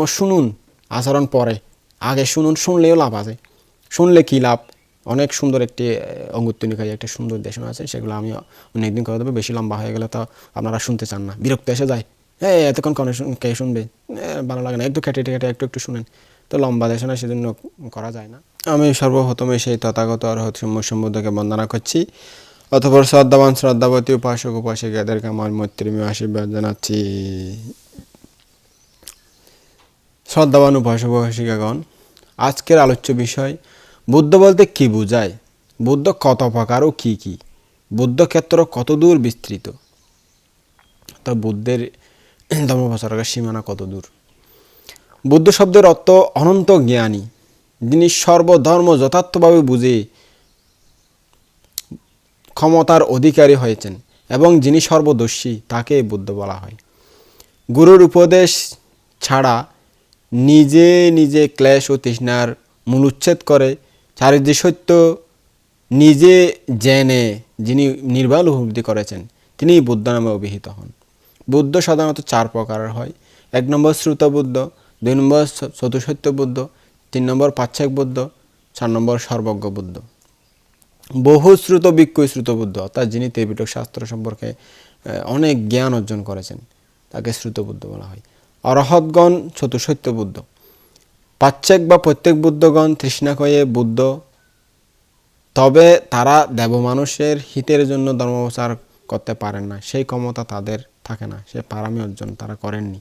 ধর্ম শুনুন, আচরণ পরে। আগে শুনুন, শুনলেও লাভ আছে। শুনলে কী লাভ? অনেক সুন্দর একটি অঙ্গুত্তনিকায় একটা সুন্দর দেশন আছে, সেগুলো আমি অনেকদিন করে দেবো, বেশি লম্বা হয়ে গেলে তো আপনারা শুনতে চান না। বিরক্ত এসে যায়। হ্যাঁ এতক্ষণ কনে কে শুনবে? ভালো লাগে না। একটু কেটে কেটে একটু একটু শুনেন। তো লম্বা দেশনা সেজন্য করা যায় না। আমি সর্বপ্রথমে সেই তথাগত আর সম্বুদ্ধকে বন্দনা করছি। অতপর শ্রদ্ধাবান, শ্রদ্ধাবতী, উপাসক, উপাসিকাদেরকে আমার মৈত্রী আশীর্বাদ জানাচ্ছি। শ্রদ্ধাবান উপাসক উপাসিকাগণ আজকের আলোচ্য বিষয়, বুদ্ধ বলতে কি বোঝায়? বুদ্ধ কত প্রকার ও কী কী? বুদ্ধ ক্ষেত্র কত দূর বিস্তৃত? তো বুদ্ধের ধর্ম সীমানা কত দূর বুদ্ধ শব্দের অর্থ অনন্ত জ্ঞানী। যিনি সর্বধর্ম যথার্থভাবে বুঝে ক্ষমতার অধিকারী হয়েছেন এবং যিনি সর্বদর্শী তাকে বুদ্ধ বলা হয়। গুরুর উপদেশ ছাড়া নিজে নিজে ক্লেশ ও তৃষ্ণার মূল উচ্ছেদ করে। চারিদিক সত্য নিজে জেনে যিনি নির্বাল উপলব্ধি করেছেন তিনি বুদ্ধ নামে অভিহিত হন। বুদ্ধ সাধারণত চার প্রকারের হয়। এক নম্বর শ্রুত বুদ্ধ, দুই নম্বর চতুসত্য বুদ্ধ, তিন নম্বর পাচ্ছেক বুদ্ধ, চার নম্বর সর্বজ্ঞ বুদ্ধ। বহু শ্রুত বিক্ষু শ্রুত বুদ্ধ, অর্থাৎ যিনি ত্রিপিটক শাস্ত্র সম্পর্কে অনেক জ্ঞান অর্জন করেছেন, তাকে শ্রুত বুদ্ধ বলা হয়। অরহৎগণ চতুসত্য বুদ্ধ। পাচ্ছেক বা প্রত্যেক বুদ্ধগণ তৃষ্ণা কয়ে বুদ্ধ। তবে তারা দেব মানুষের হিতের জন্য ধর্মপ্রচার করতে পারেন না। সেই ক্ষমতা তাদের থাকে না। সে পারামি অর্জন তারা করেননি।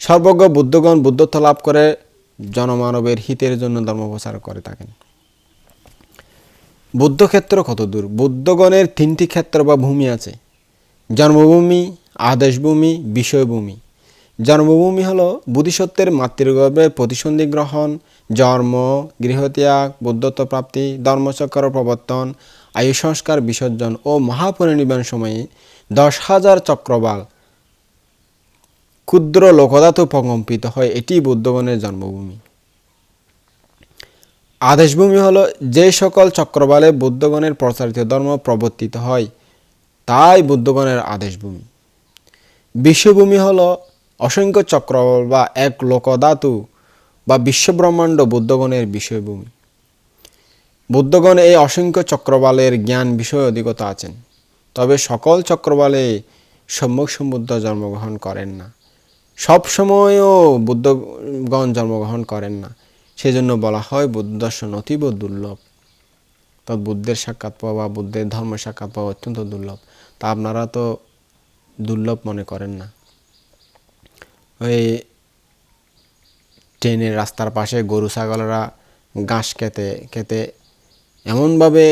সর্বজ্ঞ বুদ্ধগণ বুদ্ধত্ব লাভ করে জনমানবের হিতের জন্য ধর্মপ্রচার করে থাকেন। বুদ্ধক্ষেত্র কত দূর? বুদ্ধগণের তিনটি ক্ষেত্র বা ভূমি আছে। জন্মভূমি, আদেশভূমি, বিষয়ভূমি। জন্মভূমি হলো বুদ্ধিসত্ত্বের মাতৃগর্ভে প্রতিসন্ধি গ্রহণ, জন্ম, গৃহত্যাগ, বুদ্ধত্ব প্রাপ্তি, ধর্মচক্র প্রবর্তন, আয়ু সংস্কার বিসর্জন ও মহাপরিনির্বাণ সময়ে দশ হাজার চক্রবাল ক্ষুদ্র লোকদাত প্রকম্পিত হয়। এটি বুদ্ধগণের জন্মভূমি। আদেশভূমি হলো যে সকল চক্রবালে বুদ্ধগণের প্রচারিত ধর্ম প্রবর্তিত হয়, তাই বুদ্ধগণের আদেশভূমি। বিশ্বভূমি হলো অসংখ্য চক্রবাল বা এক লোকধাতু বা বিশ্বব্রহ্মাণ্ড বুদ্ধগণের বিষয়ভূমি। বুদ্ধগণ এই অসংখ্য চক্রবালের জ্ঞান বিষয়ে অধিগত আছেন, তবে সকল চক্রবালে সম্যক সম্বুদ্ধ জন্মগ্রহণ করেন না। সব সময়ও বুদ্ধগণ জন্মগ্রহণ করেন না, সেজন্য বলা হয় বুদ্ধ দর্শন অতীব দুর্লভ। তো বুদ্ধের সাক্ষাৎ পাওয়া বা বুদ্ধের ধর্ম সাক্ষাৎ পাওয়া অত্যন্ত দুর্লভ। তা আপনারা তো দুর্লভ মনে করেন না। ওই ট্রেনের রাস্তার পাশে গরু, ছাগলরা ঘাস খেতে খেতে এমনভাবে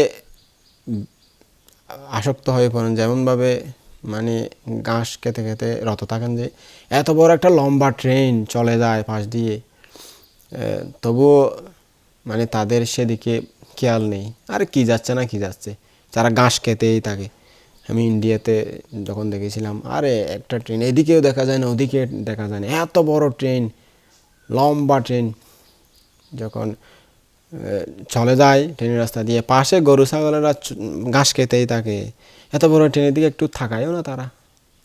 আসক্ত হয়ে পড়েন যেমনভাবে মানে ঘাস খেতে খেতে রত থাকেন যে এত বড় একটা লম্বা ট্রেন চলে যায় পাশ দিয়ে। তবুও মানে তাদের সেদিকে খেয়াল নেই। আর কি যাচ্ছে না কি যাচ্ছে? তারা ঘাস খেতেই থাকে। আমি ইন্ডিয়াতে যখন দেখেছিলাম, আরে একটা ট্রেন এদিকেও দেখা যায় না, ওদিকে দেখা যায় না। এত বড় ট্রেন লম্বা ট্রেন যখন চলে যায় ট্রেনের রাস্তা দিয়ে, পাশে গরু ছাগলেরা ঘাস খেতেই থাকে। এত বড় ট্রেনের দিকে একটু থাকায়ও না তারা।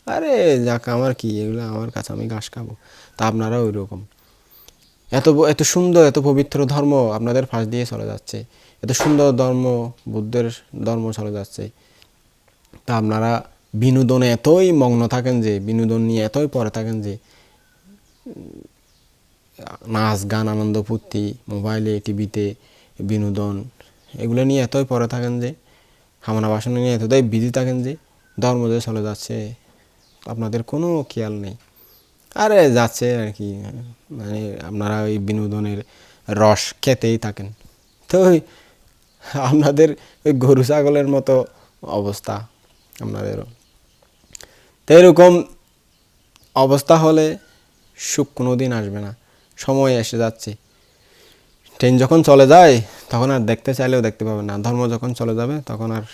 আরে যাক, আমার কি, এগুলো আমার কাছে, আমি ঘাস খাব। তা আপনারা ওই রকম এত এত সুন্দর, এত পবিত্র ধর্ম আপনাদের পাশ দিয়ে চলে যাচ্ছে। এত সুন্দর ধর্ম, বুদ্ধের ধর্ম চলে যাচ্ছে। তা আপনারা বিনোদনে এতই মগ্ন থাকেন যে, বিনোদন নিয়ে এতই পরে থাকেন যে নাচ, গান, আনন্দ, ফুর্তি, মোবাইলে, টিভিতে, বিনোদন, এগুলো নিয়ে এতই পরে থাকেন যে, খামনা বাসন নিয়ে এতটাই বিজি থাকেন যে, ধর্ম যে চলে যাচ্ছে, আপনাদের কোনো খেয়াল নেই। আরে যাচ্ছে আর কি মানে আপনারা ওই বিনোদনের রস খেতেই থাকেন। তো আপনাদের ওই গরু, ছাগলের মতো অবস্থা। আপনাদেরও তো এরকম অবস্থা হলে সুখ কোনো দিন আসবে না। সময় এসে যাচ্ছে। ট্রেন যখন চলে যায়, তখন আর দেখতে চাইলেও দেখতে পাবেন না। ধর্ম যখন চলে যাবে, তখন আর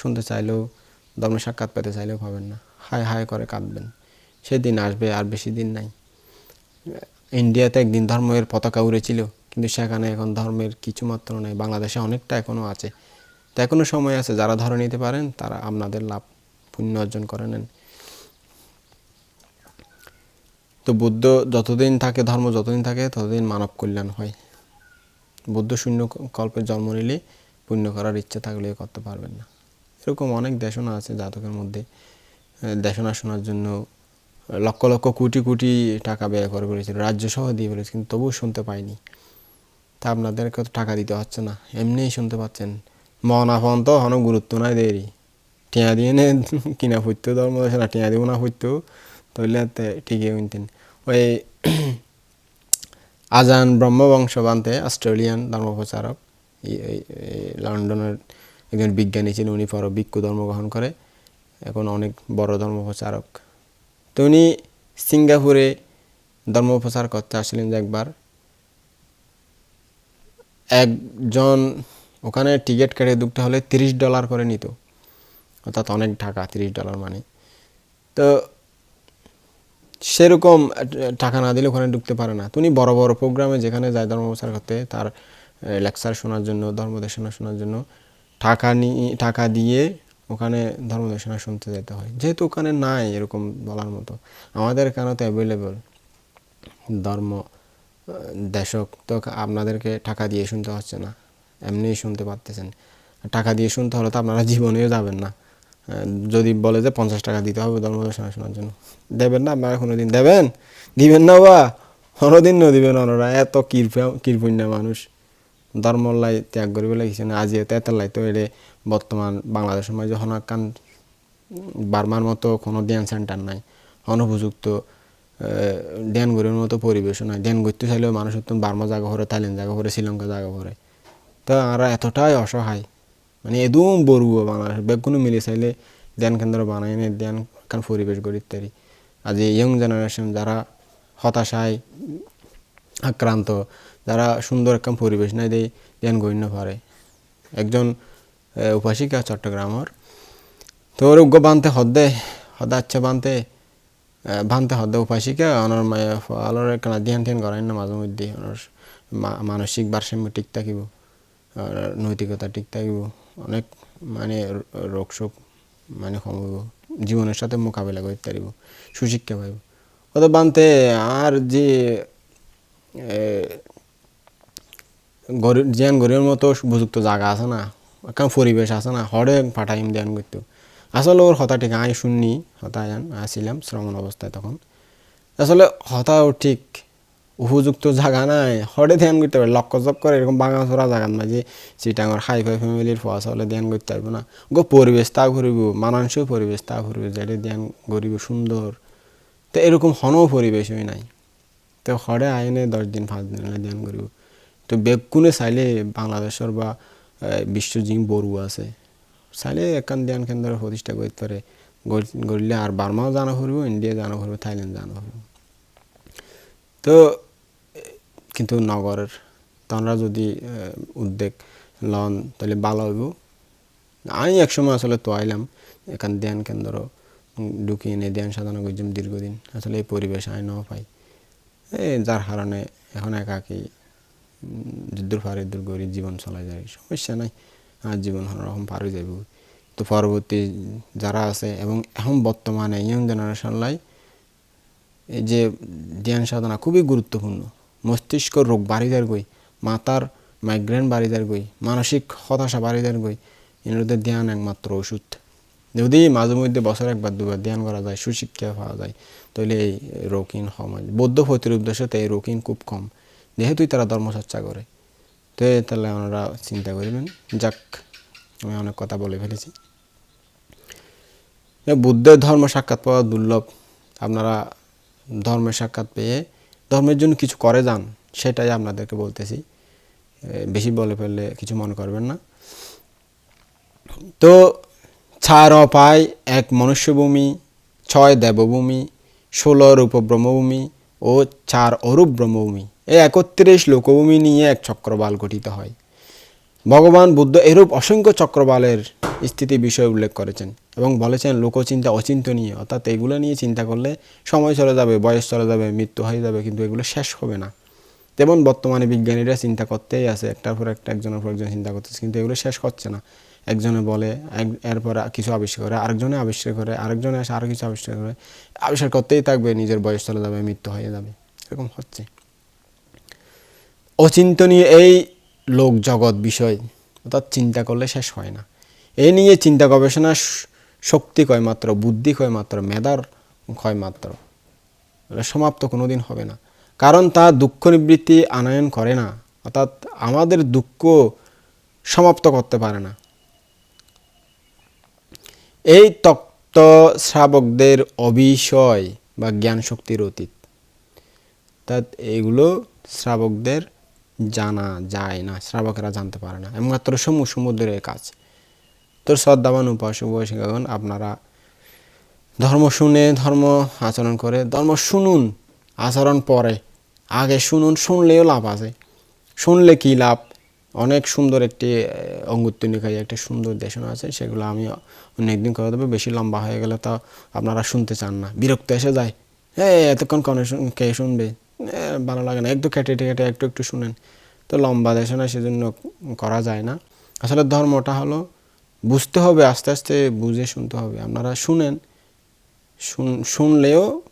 শুনতে চাইলেও ধর্ম সাক্ষাৎ পেতে চাইলেও পাবেন না। হায় হায় করে কাঁদবেন। সেদিন আসবে আর বেশি দিন নাই। ইন্ডিয়াতে একদিন ধর্মের পতাকা উড়েছিল, কিন্তু সেখানে এখন ধর্মের কিছু মাত্র নেই। বাংলাদেশে অনেকটা এখনও আছে। তো এখনও সময় আছে, যারা ধরে নিতে পারেন, তারা আপনাদের লাভ পুণ্য অর্জন করে নেন। তো বুদ্ধ যতদিন থাকে, ধর্ম যতদিন থাকে, ততদিন মানব কল্যাণ হয়। বুদ্ধ শূন্য কল্পে জন্ম নিলে পুণ্য করার ইচ্ছা থাকলে করতে পারবেন না। এরকম অনেক দেশনা আছে জাতকের মধ্যে। দেশনা শোনার জন্য লক্ষ লক্ষ কোটি কোটি টাকা ব্যয় করে ফেলেছিল রাজ্য সহ দিয়ে ফেলেছে কিন্তু তবুও শুনতে পাইনি। তা আপনাদেরকে তো টাকা দিতে হচ্ছে না, এমনিই শুনতে পাচ্ছেন। মন আপন তো হন গুরুত্ব নাই দেরি টিয়া দিয়ে নে কিনা ফুটতো ধর্ম না টিয়া দিব না ফুটতো তাহলে ঠিকই কিনতেন ওই আজান ব্রহ্মবংশ বান্তে অস্ট্রেলিয়ান ধর্মপ্রচারক লন্ডনের একজন বিজ্ঞানী ছিলেন উনি পর ভিক্ষু ধর্ম গ্রহণ করে এখন অনেক বড় ধর্মপ্রচারক তো উনি সিঙ্গাপুরে ধর্মপ্রচার করতে আসলেন একবার একজন ওখানে টিকিট কেটে ঢুকতে হলে তিরিশ ডলার করে নিত। অর্থাৎ অনেক টাকা, তিরিশ ডলার মানে। তো সেরকম টাকা না দিলে ওখানে ঢুকতে পারে না। তুমি বড় বড় প্রোগ্রামে যেখানে যায় ধর্মপ্রচার করতে, তার লেকচার শোনার জন্য ধর্মদেশনা শোনার জন্য টাকা নিয়ে টাকা দিয়ে ওখানে ধর্মদেশনা শুনতে যেতে হয়। যেহেতু ওখানে নাই, এরকম বলার মতো। আমাদের এখানে তো অ্যাভেলেবল ধর্ম দেশক। তো আপনাদেরকে টাকা দিয়ে শুনতে হচ্ছে না। এমনিই শুনতে পারতেছেন। টাকা দিয়ে শুনতে হলে তো আপনারা জীবনেও যাবেন না। যদি বলে যে পঞ্চাশ টাকা দিতে হবে ধর্মদেশনা শোনার জন্য। দেবেন না, আপনারা কোনোদিন দেবেন? দিবেন না বা? কোনোদিন ন দিবেন ওনারা এত কৃপা কৃপণ্য মানুষ। ধর্মল্লাই ত্যাগ করিবে লাগিছে না আজি এত এতলাই তো এড়ে বর্তমান বাংলাদেশ সমাজ যখন কান বার্মার মতো কোনো ধ্যান সেন্টার নাই। অনুপযুক্ত ধ্যান গড়ের মতো পরিবেশ নাই। ধ্যান করতে চাইলেও মানুষ বার্মা জায়গা করে থাইল্যান্ড জায়গা করে শ্রীলঙ্কা জায়গা করে তো আমরা এতটাই অসহায়। মানে এদম বড়ুয়া বাংলাদেশ বেগুনো মিলে চাইলে ধ্যান কেন্দ্র বানাই নে ধ্যান কান পরিবেশ গড়ি ইত্যাদি আজ ইয়ং জেনারেশন যারা হতাশায় আক্রান্ত, যারা সুন্দর একটা পরিবেশ নাই দেয় ধ্যান গণ্য পারে একজন উপাসিকা চট্টগ্রামর, তো ওর উগ্র বানতে হদ্দে হদা আচ্ছা বানতে বানতে হদ্দে উপাসিকা, অনর মায়া আলোর একটা ধ্যান ধ্যান করাই না মাঝে মধ্যে অনর মানসিক ভারসাম্য ঠিক থাকিব। আর নৈতিকতা ঠিক থাকিব। অনেক মানে র- রোগ শোক মানে কমব। জীবনের সাথে মোকাবিলা করতে পারিব সুশিক্ষা পাইব অত বানতে আর যে গরিব জ্ঞান গরিবের মতো উপযুক্ত জায়গা আছে না একটা পরিবেশ আছে না হরে পাঠাইম ধ্যান করতো আসলে ওর হতা ঠিক, আই শুননি হতায়ান আসিলাম শ্রমণ অবস্থায় তখন। আসলে হতাও ঠিক উপযুক্ত জায়গা নাই। হরে ধ্যান করতে পারে লক্ষ চক করে এরকম বাঙা চোরা জায়গার মাঝে চিটাঙর হাই ফাই ফ্যামিলির ফোয়া হলে ধ্যান করতে পারব না। গো পরিবেশ তা ঘুরিব মানানসই পরিবেশ তা ঘুরিব যেটা ধ্যান করিব সুন্দর। তো এরকম হনও পরিবেশই নাই। তো হরে আইনে দশ দিন পাঁচ দিন হলে ধ্যান করিব। তো বেগুনে চাইলে বাংলাদেশের বা আহ, বিশ্ব জিং বড়ু আছে চাইলে একান ধ্যান কেন্দ্র প্রতিষ্ঠা করতে পারে। গড়- গড়লে আর বার্মাও জানা ফুরব ইন্ডিয়া জানা ফুরব থাইল্যান্ড জানা ফুরব তো কিন্তু নগরের। তোমরা যদি উদ্যোগ লন, তাহলে ভালো হইব। আমি একসময় আসলে তো আইলাম এখান ধ্যান কেন্দ্র ঢুকিয়ে এনে ধ্যান সাধনা করছিলাম দীর্ঘদিন। আসলে এই পরিবেশ আই নাও পাই। এই যার কারণে এখন একাকি দূর পারে দূর করি, জীবন চলাই যায়, সমস্যা নাই। আর জীবন রকম পার হয়ে যাবে তো পরবর্তী যারা আছে, এবং এখন বর্তমানে ইয়ং জেনারেশন লাই, এই যে ধ্যান সাধনা খুবই গুরুত্বপূর্ণ। মস্তিষ্ক রোগ বাড়ি যার গই মাতার মাইগ্রেন বাড়ি যার গই মানসিক হতাশা বাড়ি যার গই এগুলোতে ধ্যান একমাত্র ওষুধ। যদি মাঝে মধ্যে বছর একবার, দুবার ধ্যান করা যায়, সুশিক্ষা পাওয়া যায়, তাহলে এই রোগহীন সমাজ, বৌদ্ধ প্রতিরোধ দেশতে এই রোগহীন খুব কম, যেহেতুই তারা ধর্মচর্চা করে। তো তাহলে ওনারা চিন্তা করবেন, যাক, আমি অনেক কথা বলে ফেলেছি। বুদ্ধের ধর্ম সাক্ষাৎ পাওয়া দুর্লভ। আপনারা ধর্মের সাক্ষাৎ পেয়ে ধর্মের জন্য কিছু করে যান, সেটাই আপনাদেরকে বলতেছি। বেশি বলে ফেললে কিছু মনে করবেন না। তো ছাড় অপায়, এক মনুষ্যভূমি, ছয় দেবভূমি, ষোলো রূপ ব্রহ্মভূমি ও চার অরূপ ব্রহ্মভূমি। এই একত্রিশ লোকভূমি নিয়ে এক চক্রবাল গঠিত হয়। ভগবান বুদ্ধ এরূপ অসংখ্য চক্রবালের স্থিতি বিষয় উল্লেখ করেছেন এবং বলেছেন, লোকচিন্তা অচিন্তনীয়, অর্থাৎ এগুলো নিয়ে চিন্তা করলে সময় চলে যাবে, বয়স চলে যাবে, মৃত্যু হয়ে যাবে, কিন্তু এগুলো শেষ হবে না। যেমন বর্তমানে বিজ্ঞানীরা চিন্তা করতেই আছে, একটার পর একটা, একজনের পর একজন চিন্তা করতেছে, কিন্তু এগুলো শেষ হচ্ছে না। একজনে বলে, এক- এরপর কিছু আবিষ্কার করে, আরেকজনে আবিষ্কার করে, আরেকজনে এসে আরও কিছু আবিষ্কার করে, আবিষ্কার করতেই থাকবে, নিজের বয়স চলে যাবে, মৃত্যু হয়ে যাবে, এরকম হচ্ছে। অচিন্তনীয় এই লোক জগৎ বিষয়, অর্থাৎ চিন্তা করলে শেষ হয় না। এই নিয়ে চিন্তা গবেষণা শক্তি কয় মাত্র, বুদ্ধি কয় মাত্র, মেধার ক্ষয় মাত্র। সমাপ্ত কোনোদিন হবে না। কারণ তা দুঃখ নিবৃত্তি আনয়ন করে না, অর্থাৎ আমাদের দুঃখ সমাপ্ত করতে পারে না। এই তত্ত্ব শ্রাবকদের অবিষয় বা জ্ঞান শক্তির অতীত। তা এগুলো শ্রাবকদের জানা যায় না, শ্রাবকেরা জানতে পারে না। একমাত্র সমু, সমুদ্রের কাজ। তো শ্রদ্ধাবান উপাসক বৈশিকাগণ আপনারা ধর্ম শুনে, ধর্ম আচরণ করে, ধর্ম শুনুন, আচরণ পরে। আগে শুনুন, শুনলেও লাভ আছে। শুনলে কি লাভ? অনেক সুন্দর একটি অঙ্গুত্তনিকায় একটা সুন্দর দেশনা আছে, সেগুলো আমি অন্য একদিন করে দেবো, বেশি লম্বা হয়ে গেলে তো আপনারা শুনতে চান না। বিরক্ত এসে যায়। হ্যাঁ এতক্ষণ কনে কে শুনবে? ভালো লাগে না। একটু কেটে কেটে একটু একটু শুনেন। তো লম্বা দেশে না সেজন্য করা যায় না। আসলে ধর্মটা হলো বুঝতে হবে, আস্তে আস্তে বুঝে শুনতে হবে। আপনারা শুনেন, শুন- শুনলেও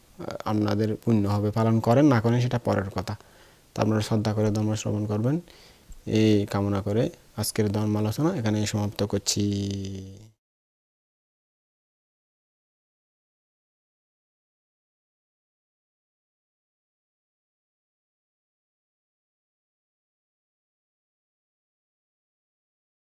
আপনাদের পুণ্য হবে। পালন করেন, না করেন সেটা পরের কথা। তা আপনারা শ্রদ্ধা করে ধর্ম শ্রবণ করবেন। এই কামনা করে আজকের ধর্ম আলোচনা এখানে সমাপ্ত করছি।